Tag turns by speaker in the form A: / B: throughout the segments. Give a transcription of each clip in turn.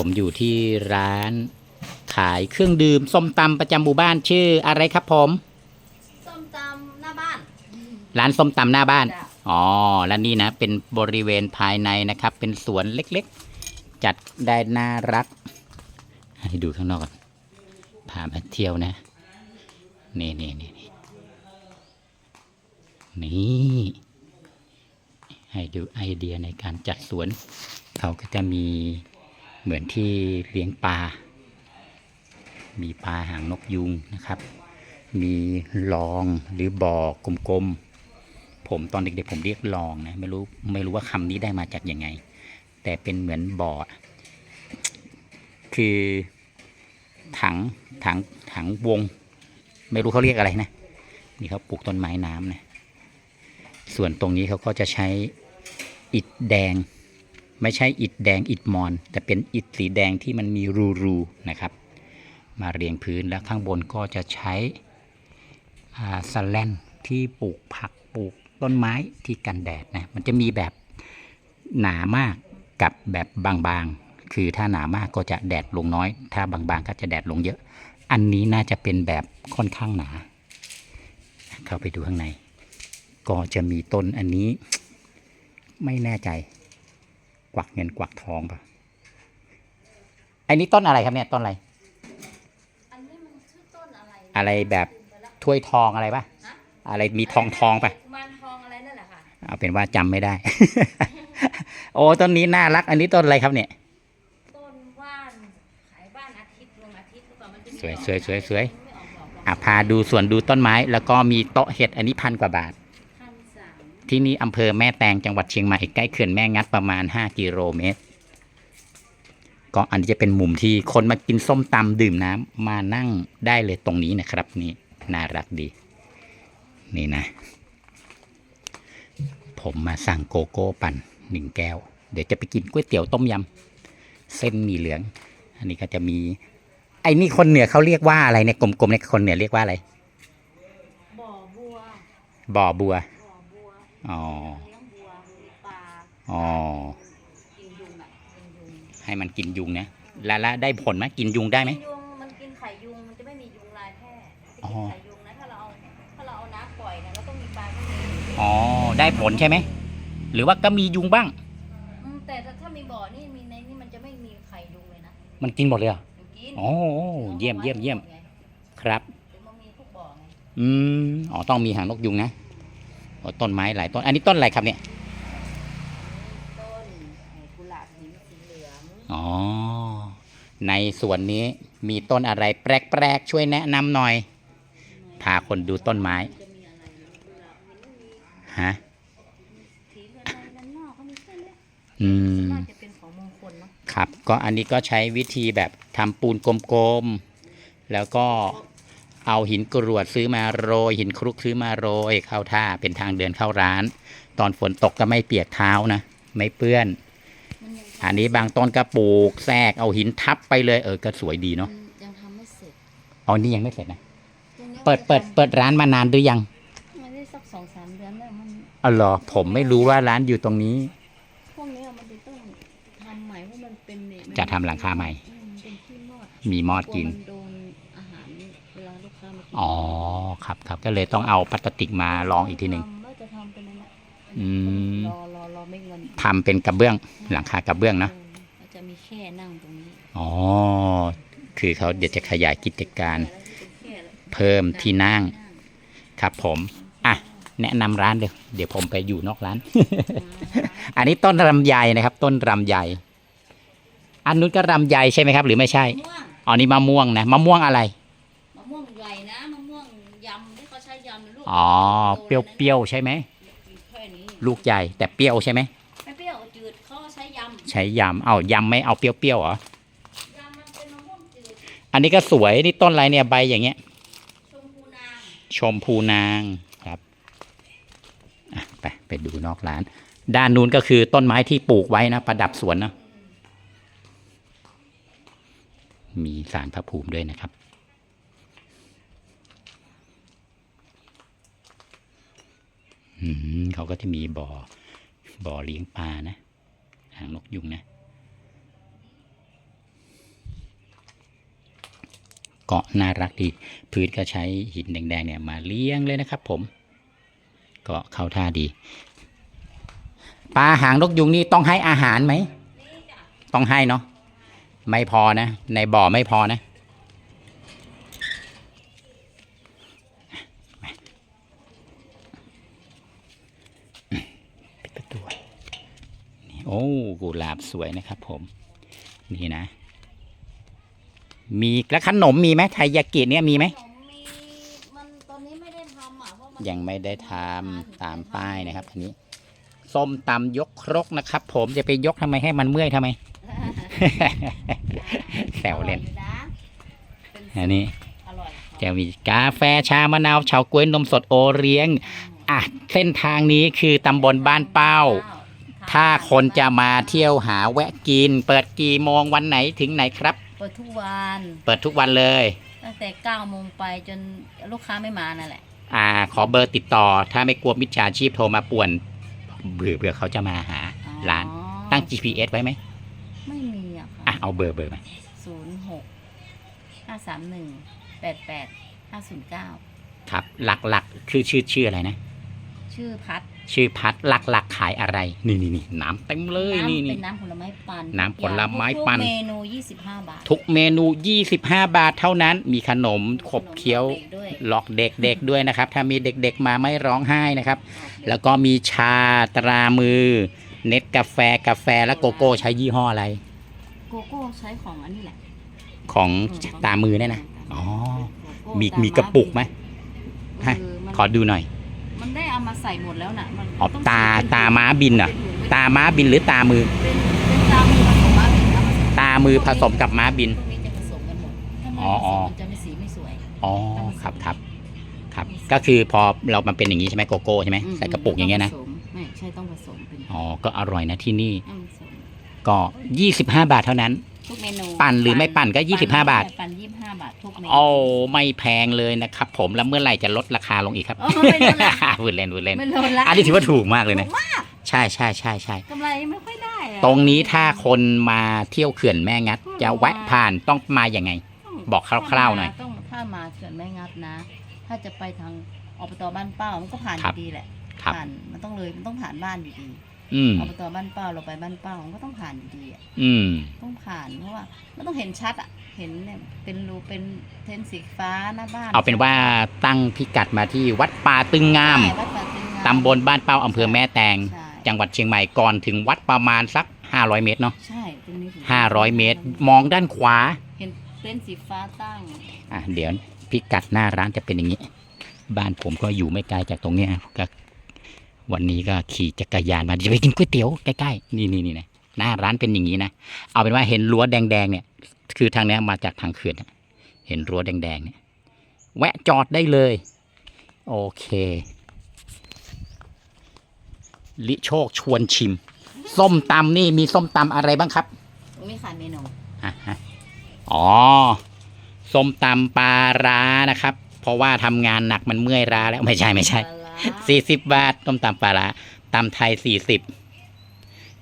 A: ผมอยู่ที่ร้านขายเครื่องดื่มส้มตำประจำหมู่บ้านชื่ออะไรครับผม
B: ส้มตำหน้าบ้าน
A: ร้านส้มตำหน้าบ้าน
B: จ้ะ
A: อ๋อ แล้วนี่นะ เป็นบริเวณภายในนะครับ เป็นสวนเล็กๆ จัดได้น่ารัก ให้ดูข้างนอกก่อนพามาเที่ยวนะ นี่นี่นี่นี่นี่ให้ดูไอเดียในการจัดสวน เขาก็จะมี เหมือนที่เลี้ยงปลา มีปลาหางนกยุงนะครับ มีลองหรือบ่อกลมๆ ผมตอนเด็กๆผมเรียกลองนะไม่รู้ไม่รู้ว่าคำนี้ได้มาจากยังไง แต่เป็นเหมือนบ่อ คือถังถังถังวง ไม่รู้เขาเรียกอะไรนะ นี่เขาปลูกต้นไม้น้ำนะ ส่วนตรงนี้เขาก็จะใช้อิฐแดง ไม่ใช่อิฐแดงอิฐมอน แต่เป็นอิฐสีแดงที่มันมีรูๆนะครับ มาเรียงพื้นแล้วข้างบนก็จะใช้สแลนที่ปลูกผักปลูกต้นไม้ที่กันแดดนะมันจะมีแบบหนามากกับแบบบางๆ คือถ้าหนามากก็จะแดดลงน้อย ถ้าบางๆก็จะแดดลงเยอะ อันนี้น่าจะเป็นแบบค่อนข้างหนา เข้าไปดูข้างใน ก็จะมีต้นอันนี้ไม่แน่ใจ กวักเงินกวักทองปะอันนี้ต้นอะไรครับเนี่ยต้นอะไร
B: อันนี้มันชื่อต้นอะไร
A: อะไรแบบถ้วยทองอะไรปะ
B: ฮะ
A: อะไรมีทองทองปะ
B: กุมารทองอะไรนั่นแหละค่ะ
A: เอาเป็นว่าจำไม่ได้ โอ้ต้นนี้น่ารัก อันนี้ต้นอะไรครับเนี่ย
B: ต้นว่านขายบ้านอาทิตย์ดวงอาทิตย์หรือเปล่ามันจะมี
A: สวย
B: ดอก
A: สวยสวยสวย
B: ไม่ออกดอกหรอก
A: อะพาดูสวนดูต้นไม้ แล้วก็มีโต๊ะเห็ดอันนี้พันกว่าบาท
B: พันสาม
A: ที่นี่อำเภอแม่แตงจังหวัดเชียงใหม่ใกล้เขื่อนแม่งัดประมาณ 5 กิโลเมตร ก็อันนี้จะเป็นมุมที่คนมากินส้มตำดื่มน้ำมานั่งได้เลยตรงนี้นะครับนี่น่ารักดี นี่นะ ผมมาสั่งโกโก้ปั่นหนึ่งแก้ว เดี๋ยวจะไปกินก๋วยเตี๋ยวต้มยำเส้นหมีเหลือง อันนี้ก็จะมี ไอ้นี่คนเหนือเขาเรียกว่าอะไรเนี่ยกลมๆเนี่ยคนเหนือเรียกว่าอะไร
B: บ่อบัว
A: บ่อบัว
B: บ่ อบัว
A: อ๋อ
B: เลี้ยงบัวมีปลา
A: อ๋อ
B: กินยุงอะกินยุง
A: ให้มันกินยุงนะแล้วแล้วได้ผลไหมกินยุงได้ไหม
B: กินยุงมันกินไข่ยุงมันจะไม่มียุงลายแพร่จะ
A: อ๋อ
B: กินไข่ยุงนะถ้าเราเอาถ้าเราเอาน้ำปล่อยเนี่ยเราต้องมีปลาที่มี
A: อ๋อได้ผลใช่ไหมหรือว่าก็มียุงบ้าง
B: อืมแต่ถ้ามีบ่อนี่มีในนี่มันจะไม่มีไข่ยุงเลยนะ
A: มันกินหมดเลยเหรอ
B: มันกิน
A: โอ้เยี่ยมเยี่ยมเยี่ยม
B: ไง
A: ครับ
B: ถึงมันมีทุกบ่อไง
A: อืมอ๋อต้องมีหางนกยุงนะโอ้ ต้นไม้หลายต้น อันนี้ต้นอะไรครับเนี่ย
B: ต้นกุหลาบหินสีเหลือง
A: อ๋อ ในสวนนี้มีต้นอะไรแปลกๆช่วยแนะนำหน่อย พาคนดูต้นไม้
B: จะมีอะไรนะกุหลาบหินมันมี
A: ฮะ
B: สีเหลืองในนั้นนอกเขามีแค่เนี้ย
A: อืม
B: น่าจะเป็นของมงคลเนาะ
A: ครับ ก็อันนี้ก็ใช้วิธีแบบทำปูนกลมๆ แล้วก็ เอาหินกรวดซื้อมาโรย หินคลุกซื้อมาโรยเข้าท่าเป็นทางเดินเข้าร้าน ตอนฝนตกก็ไม่เปียกเท้านะ ไม่เปื้อน
B: มันยัง
A: อันนี้บางต้นก็ปลูกแทรกเอาหินทับไปเลยเออก็สวยดีเนาะ
B: มันยังทำไม่เสร็จ
A: อ๋อนี่ยังไม่เสร็จนะ
B: ตรงนี้
A: เปิดเปิดเปิดร้านมานานหรือยัง
B: มันได้สักสองสามเดือนแล้วมัน
A: อ๋อเหรอผมไม่รู้ว่าร้านอยู่ตรงนี้
B: พวกเนี้ยมันจะต้องทำใหม่เพราะมันเป็นเนี่ยมัน
A: จะทำหลังคาใหม่
B: อืมเป็นที่มอด
A: มีมอด
B: กลัว
A: กิน
B: มันโด อ๋
A: อครับครับก็เลยต้องเอาพลาสติกมาลองอีกทีหนึ่ง
B: ทำว่าจะทำเป็นอันนั้นอะ
A: อืม
B: รอรอรอไม่เงิน
A: ทำเป็นกระเบื้องหลังคากระเบื้องเนาะ
B: ก็จะมีแค่นั่งตรงนี้
A: อ๋อคือเขาเดี๋ยวจะขยายกิจการ
B: แล้วเป็นแค่อะไร
A: เพิ่มที่นั่งครับผม อะ แนะนำร้านเดี๋ยวเดี๋ยวผมไปอยู่นอกร้าน อันนี้ต้นลำไยนะครับ ต้นลำไยอันนู้นก็ลำไยใช่ไหมครับ หรือไม่ใช่
B: มะม่วง
A: อ๋อนี่มะม่วงนะมะม่วงอะไร อ๋อ เปรี้ยวๆใช่ไหม
B: แค่นี้
A: ลูกใหญ่แต่เปรี้ยวใช่ไหม
B: ไม่เปรี้ยวจืดเขาใช้ยำ
A: ใช้ยำ เอายำไม่เอาเปรี้ยวๆเหรอ
B: ยำมันเป็นมะม่วงจืด
A: อันนี้ก็สวย นี่ต้นอะไรเนี่ยใบอย่างเงี้ย
B: ชมพูนาง
A: ชมพูนางครับอะไปไปดูนอกร้าน ด้านนู้นก็คือต้นไม้ที่ปลูกไว้นะ ประดับสวนเนาะมีสารพระภูมิด้วยนะครับ เขาก็จะมีบ่อ บ่อเลี้ยงปลานะหางนกยุงนะ เกาะน่ารักดี พื้นก็ใช้หินแดงๆเนี่ยมาเลี้ยงเลยนะครับ ผม เกาะเข้าท่าดี ปลาหางนกยุงนี่ต้องให้อาหารไหม ต้องให้เนาะ ไม่พอนะ ในบ่อไม่พอนะ อ้กุหลาบสวยนะครับผม นี่นะ มีแล้วขนมมีไหมไทยยากิเนี่ยมีไหม
B: ขนมมีมันตอนนี้ไม่ได้ทำอะเพราะมัน
A: ยังไม่ได้ทำตามป้ายนะครับอันนี้ ส้มตำยกครกนะครับ ผมจะไปยกทำไมให้มันเมื่อยทำไม แซวเล่น
B: อร่อยอยู่นะเป็น
A: อันนี้
B: อร่อย
A: จะมีกาแฟชามะนาวเฉาก๊วยนมสดโอเลี้ยง อะ เส้นทางนี้คือตำบลบ้านเป้า ถ้าคนจะมาเที่ยวหาแวะกิน เปิดกี่โมงวันไหนถึงไหนครับ
B: เปิดทุกวัน
A: เปิดทุกวันเลย
B: ตั้งแต่9โมงไปจนลูกค้าไม่มานั่นแหละ
A: อ่า ขอเบอร์ติดต่อ ถ้าไม่กลัวมิจฉาชีพโทรมาป่วนเบื่อเบื่อเขาจะมาหา
B: อ๋อ
A: ร้าน ตั้ง GPS ไว้ไหม
B: ไม่มีอะ
A: อะ
B: ค่ะ
A: เอาเบอร์เบอร์มา
B: ศูนย์หกห้าสามหนึ่งแปดแปดห้าศูนย์เก้า
A: ครับ หลักๆคือชื่อชื่ออะไรนะ
B: ชื่อพัด
A: ชื่อพัดหลักๆขายอะไร นี่นี่นี่น้ำเต็มเลย
B: น้ำ
A: นี่
B: เป็
A: นี่
B: นน้ำผลไม้ปั่น
A: น้ำผลไม้ปั่น
B: ทุกเมนูยี่สิบห้าบาท
A: ทุกเมนู 25 บาทเท่านั้น มีขนมขบเคี้ยว
B: ขนมด็กด้วย
A: หลอกเด็กๆด้วยนะครับ ถ้ามีเด็กๆมาไม่ร้องไห้นะครับ แล้วก็มีชาตรามือ เน็ตกาแฟกาแฟและโกโก้ใช้ยี่ห้ออะไร
B: โกโก้ใช้ของอันนี้แหละ
A: ของ
B: อืม
A: ตามือเนี่ยนะ อ๋อ
B: โกโก้
A: มี
B: ตา
A: มีกระปุกไหม
B: เอ
A: ให้
B: อมัน
A: ขอดูหน่อย
B: มันได้เอามาใส่หมดแล้วน่ะมัน
A: อ๋อ
B: อง
A: ตา
B: เป็น
A: ตาม้าบินเหรอ
B: เป็นถุง
A: ตาม้าบินหรือตามือ
B: เป็นเป็นตามือผสมม้าบินเอามาใส่
A: ตามือผสมกับม้าบิน
B: พวกนี้จะผสมกันหมดถ้าไม่
A: อ๋อ
B: ผ
A: อ๋
B: ส
A: อ
B: มมันจะไม่สีไม่สวย
A: อ๋อครับครับครับ ก็คือพอเรามันเป็นอย่างนี้ใช่ไหมโกโก้ใช่ไหม
B: อืม
A: ใส่กระปุกอย่างเงี้ยนะ
B: ต้ผสมไม่ใช่ต้องผสมเป็น
A: อ๋อก็อร่อยนะที่นี่
B: ต้องผสม
A: ก็ 25 บาทเท่านั้น
B: ทุกเมนู
A: ปั่นหรือไม่ปั่นก็ 25 บาท
B: ปั่นยี่สิ บห้าบาททุกเมนู
A: โอ้ไม่แพงเลยนะครับผมแล้วเมื่อไหร่จะลดราคาลงอีกครับ
B: โอ้ไม่ลดละ
A: พูดเล่นพูดเล่น
B: ไม่ลดละ
A: อันนี้ถือว่าถูกมากเลยนะ
B: ถูกมาก
A: ใช่ใช่ใช่ใช่
B: กำไรไม่ค่อยได้อะ
A: ตรงนี้ถ้าคนมาเที่ยวเขื่อนแม่งัดจะแวะผ่านต้องมาอย่างไง
B: ต้อง
A: บอกคร่าวๆหน่อย
B: ต้องถ้ามาเขื่อนแม่งัดนะ ถ้าจะไปทางอบตบ้านเป้ามันก็ผ่านอ
A: ครับ
B: ยู่ดีแหละ
A: ครับ
B: ผ่านมันต้องเลยมันต้องผ่านบ้านอยู่ดี
A: อืม
B: อบตบ้านเป้าเราไปบ้านเป้ามันก็ต้องผ่านอยู่ดีอะ
A: อืม
B: ต้องผ่านเพราะว่ามันต้องเห็นชัดอะเห็นเนี่ยเป็นรูเป็นเทนสีฟ้าหน้าบ้าน
A: เอาเป็นว่าตั้งพิกัดมาที่วัดป่าตึงงาม
B: ใช่วัดป่าตึงงาม
A: ตำบลบ้านเป้าอำเภอแม่แตง
B: ใช่
A: จังหวัดเชียงใหม่ก่อนถึงวัดประมาณสัก 500 เมตรเนาะ
B: ใช่ตรงนี้ถึง
A: 500 เมตร มองด้านขวา
B: เห็นเต็นท์สีฟ้าตั้ง
A: อะเดี๋ยวพิกัดหน้าร้านจะเป็นอย่างนี้ บ้านผมก็อยู่ไม่ไกลจากตรงเนี้ยก็ วันนี้ก็ขี่จักรยานมาจะไปกินก๋วยเตี๋ยวใกล้ๆนี่นี่นี่นะหน้าร้านเป็นอย่างนี้นะเอาเป็นว่าเห็นรั้วแดงๆเนี่ย คือทางเนี้ยมาจากทางเขื่อนอะเห็นรั้วแดงๆเนี่ยแวะจอดได้เลย โอเค ลิโชคชวนชิม ส้มตำนี่มีส้มตำอะไรบ้างครับ
B: ตรงนี้ขายเมนู
A: อะฮะอ๋อ ส้มตำปลาร้านะครับ เพราะว่าทำงานหนักมันเมื่อยร้าแล้วไม่ใช่ไม่ใช่
B: ปลาร้า
A: สี่สิบบาทต้มตำปลาร้าตำไทยสี่สิบ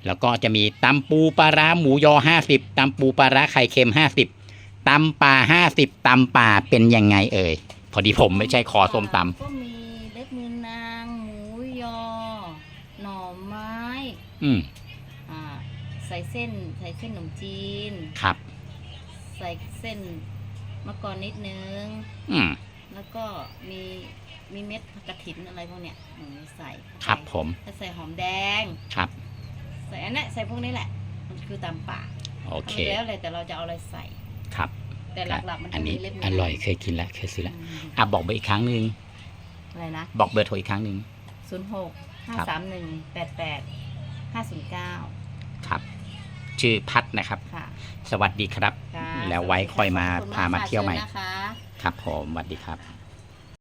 A: แล้วก็จะมีตำปูปลาร้าหมูยอห้าสิบตำปูปลาร้าไข่เค็มห้าสิบตำป่าห้าสิบตำป่าเป็นยังไงเอ่ย พอดีผมไม่ใช่คอส้มต
B: ก็มีเล็บมือนาง หมูยอ หน่อไม้ำ
A: อืม
B: อ่าใส่เส้นใส่เส้นขนมจีน
A: ครับ
B: ใส่เส้นมะกอกนิดนึง
A: อืม
B: แล้วก็มี มีเม็ดผักกระถินอะไรพวกเนี้ยอืมใส่เข้าไป
A: ครับผม
B: แล้วใส่หอมแดง
A: ครับ
B: ใส่อันเนี้ยใส่พวกนี้แหละ มันคือตามป่า
A: โอเค
B: มันแล้วเลยแต่เราจะเอาอะไรใส่
A: ครับ
B: แต่หลักๆมัน
A: อั
B: จะ
A: น
B: มี
A: นี้
B: เล็บมื
A: อร่อยเคยกินแล้วเคยซื้อแล้ว
B: อืม
A: อะบอกเบอร์อีกครั้งหนึ่ง
B: อะไรนะ
A: บอกเบอร์โทรอีกครั้งหนึ่ง
B: ศูนย์หกห้า
A: ครับ
B: สามหนึ่งแปดแปดห้าศูนย์เก้า
A: ครับ ชื่อพัดนะครับ
B: ค่ะ
A: สวัสดีครับ
B: ค่ะ
A: แล้วไว้ค่อยมา
B: ขบณ
A: พามาเที่ยวใหม่
B: ค่ะชิญนะคะ
A: ครับผมสวัสดีครับ